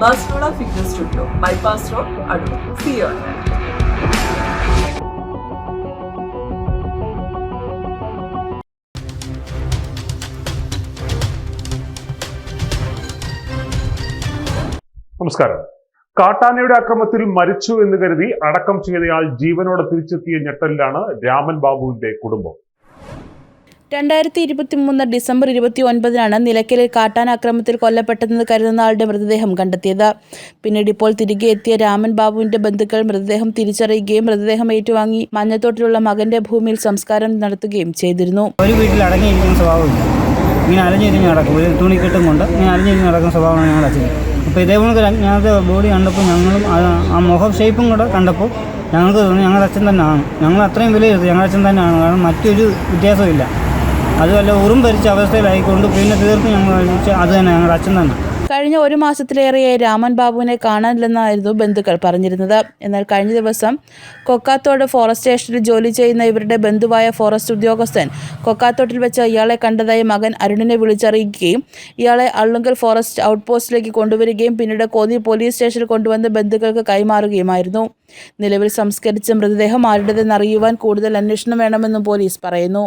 ബാസ്ലോണ fitness studio bypass road Adoor സിയോ നമസ്കാരം. കാട്ടാനയുടെ അക്രമത്തിൽ മരിച്ചു എന്ന് കരുതി അടക്കം ചെയ്തയാൾ ജീവനോടെ തിരിച്ചെത്തിയ ഞെട്ടലിലാണ് രാമൻ ബാബുവിന്റെ കുടുംബം. രണ്ടായിരത്തി ഇരുപത്തി മൂന്ന് ഡിസംബർ ഇരുപത്തി ഒൻപതിനാണ് നിലയ്ക്കലിൽ കാട്ടാനാക്രമത്തിൽ കൊല്ലപ്പെട്ടതെന്ന് കരുതുന്ന ആളുടെ മൃതദേഹം കണ്ടെത്തിയത്. പിന്നീട് ഇപ്പോൾ തിരികെ എത്തിയ രാമൻ ബാബുവിന്റെ ബന്ധുക്കൾ മൃതദേഹം തിരിച്ചറിയുകയും മൃതദേഹം ഏറ്റുവാങ്ങി മഞ്ഞത്തോട്ടിലുള്ള മകന്റെ ഭൂമിയിൽ സംസ്കാരം നടത്തുകയും ചെയ്തിരുന്നു. ഒരു വീട്ടിൽ അടങ്ങിയിരിക്കുന്ന സ്വഭാവമില്ല. ഇങ്ങനെ അലഞ്ഞിരിഞ്ഞ് നടക്കും. ഒരു തുണിക്കെട്ടും കൊണ്ട് ഇങ്ങനെ അലഞ്ഞിരിഞ്ഞ് നടക്കുന്ന സ്വഭാവമാണ് ഞങ്ങളുടെ അച്ഛൻ. അപ്പോൾ ഇതേപോലെ ഞങ്ങളുടെ ബോഡി കണ്ടപ്പോൾ ഞങ്ങളും ആ മുഖം ഷേപ്പും കൂടെ കണ്ടപ്പോൾ ഞങ്ങൾക്ക് തോന്നുന്നു ഞങ്ങളുടെ അച്ഛൻ തന്നെയാണ്. ഞങ്ങൾ അത്രയും വിലയിരുത്തും ഞങ്ങളുടെ അച്ഛൻ തന്നെയാണ്. കാരണം മറ്റൊരു വ്യത്യാസമില്ല അതുമല്ല ഉറും ഭരിച്ച അവസ്ഥയിലായിക്കൊണ്ട് പിന്നെ തീർത്ത് ഞങ്ങൾ അത് തന്നെ ഞങ്ങളുടെ അച്ഛൻ തന്നെ. കഴിഞ്ഞ ഒരു മാസത്തിലേറെയായി രാമൻ ബാബുവിനെ കാണാനില്ലെന്നായിരുന്നു ബന്ധുക്കൾ പറഞ്ഞിരുന്നത്. എന്നാൽ കഴിഞ്ഞ ദിവസം കൊക്കാത്തോട് ഫോറസ്റ്റ് സ്റ്റേഷനിൽ ജോലി ചെയ്യുന്ന ഇവരുടെ ബന്ധുവായ ഫോറസ്റ്റ് ഉദ്യോഗസ്ഥൻ കൊക്കാത്തോട്ടിൽ വെച്ച് ഇയാളെ കണ്ടതായി മകൻ അരുണിനെ വിളിച്ചറിയിക്കുകയും ഇയാളെ അള്ളുങ്കൽ ഫോറസ്റ്റ് ഔട്ട് പോസ്റ്റിലേക്ക് കൊണ്ടുവരികയും പിന്നീട് കോന്നി പോലീസ് സ്റ്റേഷനിൽ കൊണ്ടുവന്ന് ബന്ധുക്കൾക്ക് കൈമാറുകയുമായിരുന്നു. നിലവിൽ സംസ്കരിച്ച മൃതദേഹം ആരുടേതെന്ന് അറിയുവാൻ കൂടുതൽ അന്വേഷണം വേണമെന്നും പോലീസ് പറയുന്നു.